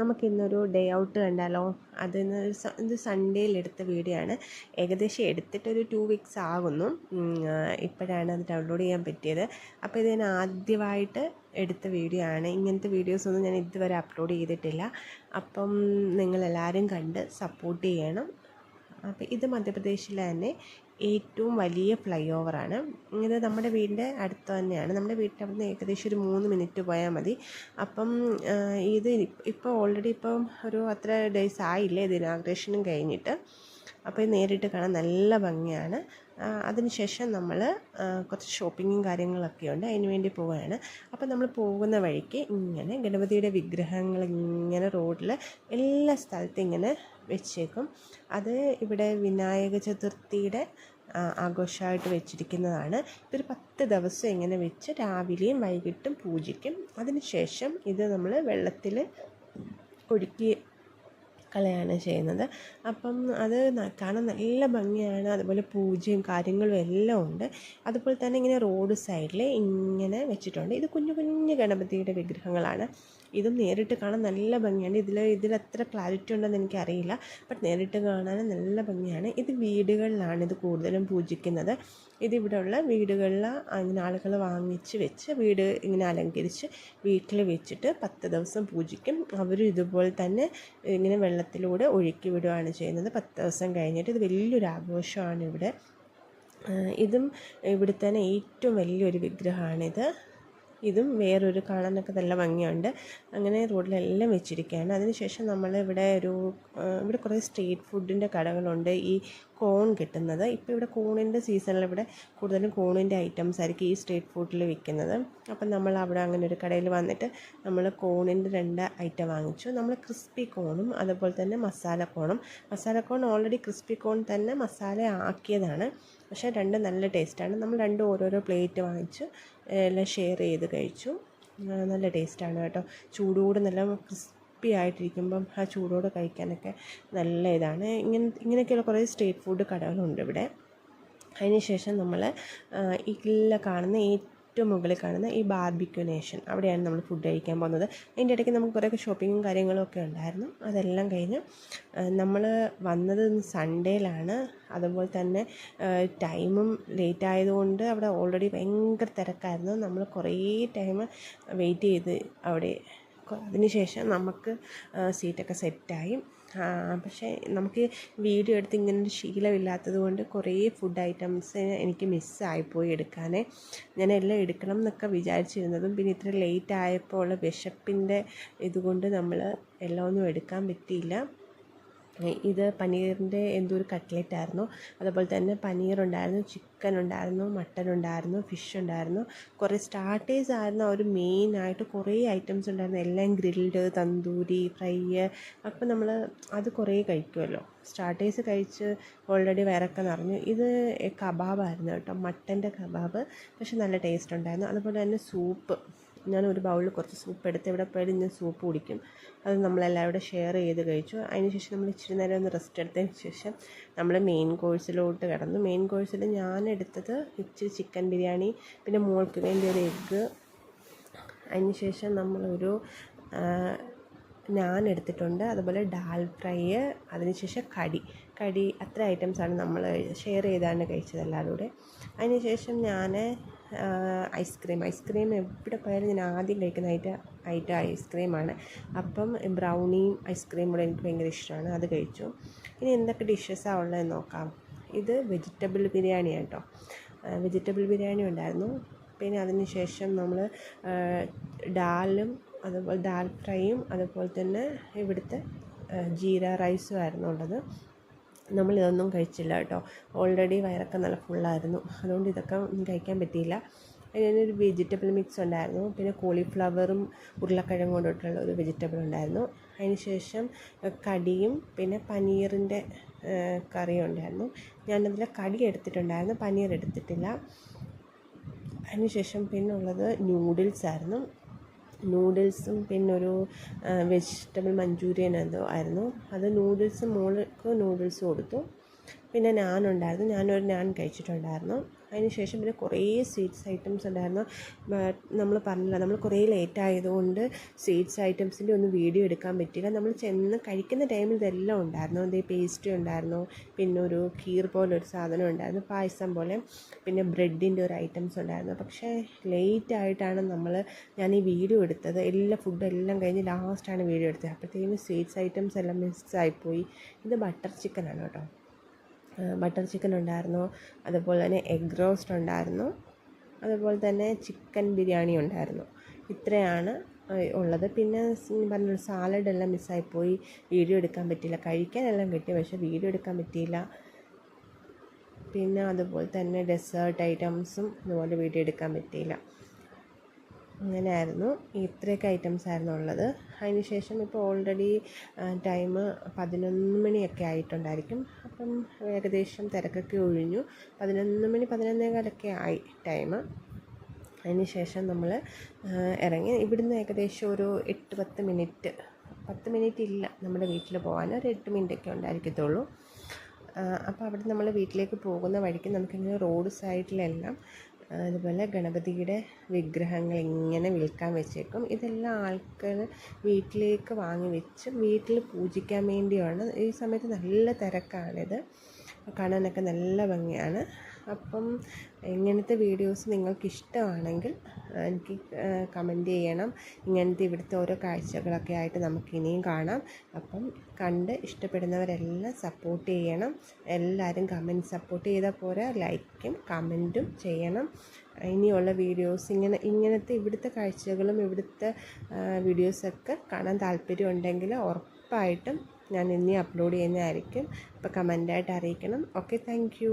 നമുക്കിന്നൊരു day out കണ്ടാലോ? അതിന് ഇത് സൺഡേയിൽ എടുത്ത വീഡിയോ ആണ്. ഏകദേശം എടുത്തിട്ടൊരു ടു വീക്സ് ആകുന്നു. ഇപ്പോഴാണ് അത് ഡൗൺലോഡ് ചെയ്യാൻ പറ്റിയത്. അപ്പോൾ ഇത് ഞാൻ ആദ്യമായിട്ട് എടുത്ത വീഡിയോ ആണ്. ഇങ്ങനത്തെ വീഡിയോസൊന്നും ഞാൻ ഇതുവരെ അപ്ലോഡ് ചെയ്തിട്ടില്ല. അപ്പം നിങ്ങളെല്ലാവരും കണ്ട് സപ്പോർട്ട് ചെയ്യണം. അപ്പോൾ ഇത് മധ്യപ്രദേശിലെ തന്നെ ഏറ്റവും വലിയ ഫ്ലൈ ഓവറാണ് ഇത് നമ്മുടെ വീടിന്റെ അടുത്ത് തന്നെയാണ്. നമ്മുടെ വീട്ടിൽ അവിടുന്ന് ഏകദേശം ഒരു മൂന്ന് മിനിറ്റ് പോയാൽ മതി. അപ്പം ഇത് ഇപ്പോൾ ഓൾറെഡി ഇപ്പം ഒരു അത്ര ഡേയ്സ് ആയില്ലേ ഇത് ഇനാഗ്രേഷനും കഴിഞ്ഞിട്ട്. അപ്പോൾ ഇത് നേരിട്ട് കാണാൻ നല്ല ഭംഗിയാണ്. അതിനുശേഷം നമ്മൾ കുറച്ച് ഷോപ്പിങ്ങും കാര്യങ്ങളൊക്കെ ഉണ്ട്. അതിന് വേണ്ടി പോവുകയാണ്. അപ്പോൾ നമ്മൾ പോകുന്ന വഴിക്ക് ഇങ്ങനെ ഗണപതിയുടെ വിഗ്രഹങ്ങൾ ഇങ്ങനെ റോഡിൽ എല്ലാ സ്ഥലത്തും ഇങ്ങനെ വെച്ചേക്കും. അത് ഇവിടെ വിനായക ചതുർത്ഥിയുടെ ആഘോഷമായിട്ട് വെച്ചിരിക്കുന്നതാണ്. ഇതൊരു പത്ത് ദിവസം ഇങ്ങനെ വെച്ച് രാവിലെയും വൈകിട്ടും പൂജിക്കും. അതിനുശേഷം ഇത് നമ്മൾ വെള്ളത്തിൽ ഒഴുക്കി കളയാണ് ചെയ്യുന്നത്. അപ്പം അത് കാണാൻ നല്ല ഭംഗിയാണ്. അതുപോലെ പൂജയും കാര്യങ്ങളും എല്ലാം ഉണ്ട്. അതുപോലെ തന്നെ ഇങ്ങനെ റോഡ് സൈഡിൽ ഇങ്ങനെ വെച്ചിട്ടുണ്ട്. ഇത് കുഞ്ഞു കുഞ്ഞു ഗണപതിയുടെ വിഗ്രഹങ്ങളാണ്. ഇതും നേരിട്ട് കാണാൻ നല്ല ഭംഗിയാണ്. ഇതിൽ ഇതിൽ ക്ലാരിറ്റി ഉണ്ടെന്ന് എനിക്കറിയില്ല. ബട്ട് നേരിട്ട് കാണാൻ നല്ല ഭംഗിയാണ്. ഇത് വീടുകളിലാണ് ഇത് കൂടുതലും പൂജിക്കുന്നത്. ഇതിവിടെയുള്ള വീടുകളിൽ അങ്ങനെ ആളുകൾ വാങ്ങിച്ച് വെച്ച് വീട് ഇങ്ങനെ അലങ്കരിച്ച് വീട്ടിൽ വെച്ചിട്ട് പത്ത് ദിവസം പൂജിക്കും. അവരും ഇതുപോലെ തന്നെ ഇങ്ങനെ വെള്ളത്തിലൂടെ ഒഴുക്കി വിടുകയാണ് ചെയ്യുന്നത്. പത്ത് ദിവസം കഴിഞ്ഞിട്ട് ഇത് വലിയൊരു ആഘോഷമാണ് ഇവിടെ. ഇതും ഇവിടുത്തെ തന്നെ ഏറ്റവും വലിയൊരു വിഗ്രഹമാണിത്. ഇതും വേറൊരു കാണാനൊക്കെ നല്ല ഭംഗിയുണ്ട്. അങ്ങനെ റോഡിലെല്ലാം വെച്ചിരിക്കുകയാണ്. അതിനുശേഷം നമ്മൾ ഇവിടെ ഒരു ഇവിടെ കുറേ സ്ട്രീറ്റ് ഫുഡിന്റെ കടകളുണ്ട്. ഈ കോൺ കിട്ടുന്നത്. ഇപ്പോൾ ഇവിടെ കോണിന്റെ സീസണിൽ ഇവിടെ കൂടുതലും കോണിന്റെ ഐറ്റംസ് ആയിരിക്കും ഈ സ്ട്രീറ്റ് ഫുഡിൽ വിൽക്കുന്നത്. അപ്പം നമ്മൾ അവിടെ അങ്ങനെ ഒരു കടയിൽ വന്നിട്ട് നമ്മൾ കോണിന്റെ രണ്ട് ഐറ്റം വാങ്ങിച്ചു. നമ്മൾ ക്രിസ്പി കോണും അതുപോലെ തന്നെ മസാല കോണും. Masala corn already crispy corn തന്നെ മസാല ആക്കിയതാണ്. പക്ഷേ രണ്ടും നല്ല ടേസ്റ്റാണ്. നമ്മൾ രണ്ടും ഓരോരോ പ്ലേറ്റ് വാങ്ങിച്ച് എല്ലാം ഷെയർ ചെയ്ത് കഴിച്ചു. നല്ല ടേസ്റ്റാണ് കേട്ടോ. ചൂടോട് നല്ല ക്രിസ്പി ആയിട്ടിരിക്കുമ്പം ആ ചൂടോടെ കഴിക്കാനൊക്കെ നല്ല ഇതാണ്. ഇങ്ങനെ ഇങ്ങനെയൊക്കെയുള്ള കുറേ സ്ട്രീറ്റ് ഫുഡ് കടകളുണ്ട് ഇവിടെ. അതിനുശേഷം നമ്മൾ ഇല്ല കാണുന്ന ഏറ്റവും മുകളിൽ കാണുന്ന ഈ ബാർബിക്യൂ നേഷൻ അവിടെയാണ് നമ്മൾ ഫുഡ് കഴിക്കാൻ പോകുന്നത്. അതിന്റെ ഇടയ്ക്ക് നമുക്ക് കുറേ ഷോപ്പിങ്ങും കാര്യങ്ങളും ഒക്കെ ഉണ്ടായിരുന്നു. അതെല്ലാം കഴിഞ്ഞ് നമ്മൾ വന്നത് സൺഡേയിലാണ് അതുപോലെ തന്നെ ടൈമും ലേറ്റ് ആയതുകൊണ്ട് അവിടെ ഓൾറെഡി ഭയങ്കര തിരക്കായിരുന്നു. നമ്മൾ കുറേ ടൈം വെയിറ്റ് ചെയ്ത് അവിടെ അതിനുശേഷം നമുക്ക് സീറ്റൊക്കെ സെറ്റായി പക്ഷേ നമുക്ക് വീഡിയോ എടുത്ത് ഇങ്ങനെ ഒരു ശീലമില്ലാത്തത് കൊണ്ട് കുറേ ഫുഡ് ഐറ്റംസ് എനിക്ക് മിസ്സായിപ്പോയി എടുക്കാൻ ഞാൻ എല്ലാം എടുക്കണം എന്നൊക്കെ വിചാരിച്ചിരുന്നതും പിന്നെ ഇത്ര ലേറ്റ് ആയപ്പോൾ ഉള്ള വിശപ്പിന്റെ ഇതുകൊണ്ട് നമ്മൾ എല്ലാം ഒന്നും എടുക്കാൻ പറ്റിയില്ല. ഇത് പനീറിന്റെ എന്തോ ഒരു കട്ട്ലറ്റ് ആയിരുന്നു. അതുപോലെ തന്നെ പനീർ ഉണ്ടായിരുന്നു ചിക്കൻ ഉണ്ടായിരുന്നു മട്ടൻ ഉണ്ടായിരുന്നു ഫിഷ് ഉണ്ടായിരുന്നു കുറേ സ്റ്റാർട്ടേഴ്സ് ആയിരുന്നു ഒരു മെയിനായിട്ട് കുറേ ഐറ്റംസ് ഉണ്ടായിരുന്നു. എല്ലാം ഗ്രിൽഡ് തന്തൂരി ഫ്രൈ. അപ്പം നമ്മൾ അത് കുറേ കഴിക്കുമല്ലോ. സ്റ്റാർട്ടേഴ്സ് കഴിച്ച് ഓൾറെഡി വയറൊക്കെ നിറഞ്ഞു. ഇത് കബാബായിരുന്നു കേട്ടോ. മട്ടന്റെ കബാബ്. പക്ഷെ നല്ല ടേസ്റ്റ് ഉണ്ടായിരുന്നു. അതുപോലെ തന്നെ സൂപ്പ് ഞാൻ ഒരു ബൗളിൽ കുറച്ച് സൂപ്പ് എടുത്ത് ഇവിടെ പോയാലും ഞാൻ സൂപ്പ് കുടിക്കും. അത് നമ്മളെല്ലാവരും ഷെയർ ചെയ്ത് കഴിച്ചു. അതിനുശേഷം നമ്മൾ ഇച്ചിരി നേരം ഒന്ന് റെസ്റ്റ് എടുത്തതിന് ശേഷം നമ്മൾ മെയിൻ കോഴ്സിലോട്ട് കിടന്നു. മെയിൻ കോഴ്സിൽ ഞാൻ എടുത്തത് ഇച്ചിരി ചിക്കൻ ബിരിയാണി പിന്നെ മോൾക്ക് വേണ്ടി ഒരു എഗ്ഗ് അതിനുശേഷം നമ്മളൊരു ഞാൻ എടുത്തിട്ടുണ്ട്. അതുപോലെ ഡാൽ ഫ്രൈ അതിനുശേഷം കടി. കടി അത്ര ഐറ്റംസാണ് നമ്മൾ ഷെയർ ചെയ്താണ് കഴിച്ചത് എല്ലാവരും കൂടെ. അതിനുശേഷം ഞാൻ ഐസ്ക്രീം. ഐസ്ക്രീം എവിടെ പോയാലും ഞാൻ ആദ്യം കഴിക്കുന്ന ഐറ്റം ഐറ്റം ഐസ്ക്രീമാണ്. അപ്പം ബ്രൗണിയും ഐസ്ക്രീം കൂടെ എനിക്ക് ഭയങ്കര ഇഷ്ടമാണ്. അത് കഴിച്ചു. ഇനി എന്തൊക്കെ ഡിഷസാണ് ഉള്ളതെന്ന് നോക്കാം. ഇത് വെജിറ്റബിൾ ബിരിയാണി കേട്ടോ. വെജിറ്റബിൾ ബിരിയാണി ഉണ്ടായിരുന്നു. പിന്നെ അതിന് ശേഷം നമ്മൾ ഡാലും അതുപോലെ ദാൽ ഫ്രൈയും അതുപോലെ തന്നെ ഇവിടുത്തെ ജീര റൈസും ആയിരുന്നു ഉള്ളത്. നമ്മൾ ഇതൊന്നും കഴിച്ചില്ല കേട്ടോ. ഓൾറെഡി വയറൊക്കെ നല്ല ഫുള്ളായിരുന്നു അതുകൊണ്ട് ഇതൊക്കെ കഴിക്കാൻ പറ്റിയില്ല. അതിനൊരു വെജിറ്റബിൾ മിക്സ് ഉണ്ടായിരുന്നു. പിന്നെ കോളിഫ്ലവറും ഉരുളക്കിഴങ്ങ് കൊണ്ടിട്ടുള്ള ഒരു വെജിറ്റബിൾ ഉണ്ടായിരുന്നു. അതിന് ശേഷം കടിയും പിന്നെ പനീറിന്റെ കറിയും ഉണ്ടായിരുന്നു. ഞാനതിൽ കടി എടുത്തിട്ടുണ്ടായിരുന്നു. പനീർ എടുത്തിട്ടില്ല. അതിനുശേഷം പിന്നെ ഉള്ളത് നൂഡിൽസ് ആയിരുന്നു. നൂഡിൽസും പിന്നെ ഒരു വെജിറ്റബിൾ മഞ്ചൂരിയൻ എന്തോ ആയിരുന്നു. അത് നൂഡിൽസ് മോൾക്ക് നൂഡിൽസ് കൊടുത്തു. പിന്നെ നാൻ ഉണ്ടായിരുന്നു. ഞാനൊരു നാൻ കഴിച്ചിട്ടുണ്ടായിരുന്നു. അതിന് ശേഷം പിന്നെ കുറേ സ്വീറ്റ്സ് ഐറ്റംസ് ഉണ്ടായിരുന്നു. നമ്മൾ പറഞ്ഞില്ല നമ്മൾ കുറേ ലേറ്റ് ആയതുകൊണ്ട് സ്വീറ്റ്സ് ഐറ്റംസിന്റെ ഒന്നും വീഡിയോ എടുക്കാൻ പറ്റിയില്ല. നമ്മൾ ചെന്ന് കഴിക്കുന്ന ടൈമിൽ ഇതെല്ലാം ഉണ്ടായിരുന്നു. അതേ പേസ്ട്രി ഉണ്ടായിരുന്നു പിന്നെ ഒരു കീർ പോലെ ഒരു സാധനം ഉണ്ടായിരുന്നു പായസം പോലെ പിന്നെ ബ്രെഡിന്റെ ഒരു ഐറ്റംസ് ഉണ്ടായിരുന്നു. പക്ഷേ ലേറ്റ് ആയിട്ടാണ് നമ്മൾ ഞാൻ ഈ വീഡിയോ എടുത്തത്. എല്ലാ ഫുഡും എല്ലാം കഴിഞ്ഞ് ലാസ്റ്റാണ് വീഡിയോ എടുത്തത്. അപ്പോഴത്തേക്കും സ്വീറ്റ്സ് ഐറ്റംസ് എല്ലാം മിസ്സായിപ്പോയി ഇത് ബട്ടർ ചിക്കനാണ് കേട്ടോ. ബട്ടർ ചിക്കൻ ഉണ്ടായിരുന്നു അതുപോലെ തന്നെ എഗ് റോസ്റ്റ് ഉണ്ടായിരുന്നു. അതുപോലെ തന്നെ ചിക്കൻ ബിരിയാണി ഉണ്ടായിരുന്നു. ഇത്രയാണ് ഉള്ളത്. പിന്നെ പറഞ്ഞ സാലഡ് എല്ലാം മിസ്സായിപ്പോയി വീഡിയോ എടുക്കാൻ പറ്റിയില്ല. കഴിക്കാനെല്ലാം കിട്ടി പക്ഷേ വീഡിയോ എടുക്കാൻ പറ്റിയില്ല. പിന്നെ അതുപോലെ തന്നെ ഡെസേർട്ട് ഐറ്റംസും അതുപോലെ വീഡിയോ എടുക്കാൻ പറ്റിയില്ല. അങ്ങനെയായിരുന്നു. ഇത്രയൊക്കെ ഐറ്റംസ് ആയിരുന്നു ഉള്ളത്. അതിന് ശേഷം ഇപ്പോൾ ഓൾറെഡി ടൈം പതിനൊന്ന് മണിയൊക്കെ ആയിട്ടുണ്ടായിരിക്കും. അപ്പം ഏകദേശം തിരക്കൊക്കെ ഒഴിഞ്ഞു. പതിനൊന്ന് മണി പതിനൊന്നേകാലൊക്കെ ആയി ടൈം അതിന് ശേഷം നമ്മൾ ഇറങ്ങി. ഇവിടുന്ന് ഏകദേശം ഒരു എട്ട് പത്ത് മിനിറ്റ് പത്ത് മിനിറ്റ് ഇല്ല നമ്മുടെ വീട്ടിൽ പോകാൻ ഒരു എട്ട് മിനിറ്റൊക്കെ ഉണ്ടായിരിക്കത്തുള്ളൂ. അപ്പോൾ അവിടെ നമ്മൾ വീട്ടിലേക്ക് പോകുന്ന വഴിക്ക് നമുക്കിങ്ങനെ റോഡ് സൈഡിലെല്ലാം അതുപോലെ ഗണപതിയുടെ വിഗ്രഹങ്ങൾ ഇങ്ങനെ വിൽക്കാൻ വെച്ചേക്കും. ഇതെല്ലാം ആൾക്കാർ വീട്ടിലേക്ക് വാങ്ങി വെച്ച് വീട്ടിൽ പൂജിക്കാൻ വേണ്ടിയാണ്. ഈ സമയത്ത് നല്ല തിരക്കാണിത്. കാണാനൊക്കെ നല്ല ഭംഗിയാണ്. അപ്പം ഇങ്ങനത്തെ വീഡിയോസ് നിങ്ങൾക്ക് ഇഷ്ടമാണെങ്കിൽ എനിക്ക് കമന്റ് ചെയ്യണം. ഇങ്ങനത്തെ ഇവിടുത്തെ ഓരോ കാഴ്ചകളൊക്കെ ആയിട്ട് നമുക്ക് ഇനിയും കാണാം. അപ്പം കണ്ട് ഇഷ്ടപ്പെടുന്നവരെല്ലാം സപ്പോർട്ട് ചെയ്യണം. എല്ലാവരും കമന്റ് സപ്പോർട്ട് ചെയ്താൽ പോരാ. ലൈക്കും കമന്റും ചെയ്യണം. ഇനിയുള്ള വീഡിയോസ് ഇങ്ങനെ ഇങ്ങനത്തെ ഇവിടുത്തെ കാഴ്ചകളും ഇവിടുത്തെ വീഡിയോസൊക്കെ കാണാൻ താല്പര്യം ഉണ്ടെങ്കിൽ ഉറപ്പായിട്ടും ഞാൻ ഇനി അപ്ലോഡ് ചെയ്യുന്നതായിരിക്കും. അപ്പോൾ കമന്റായിട്ട് അറിയിക്കണം. Okay thank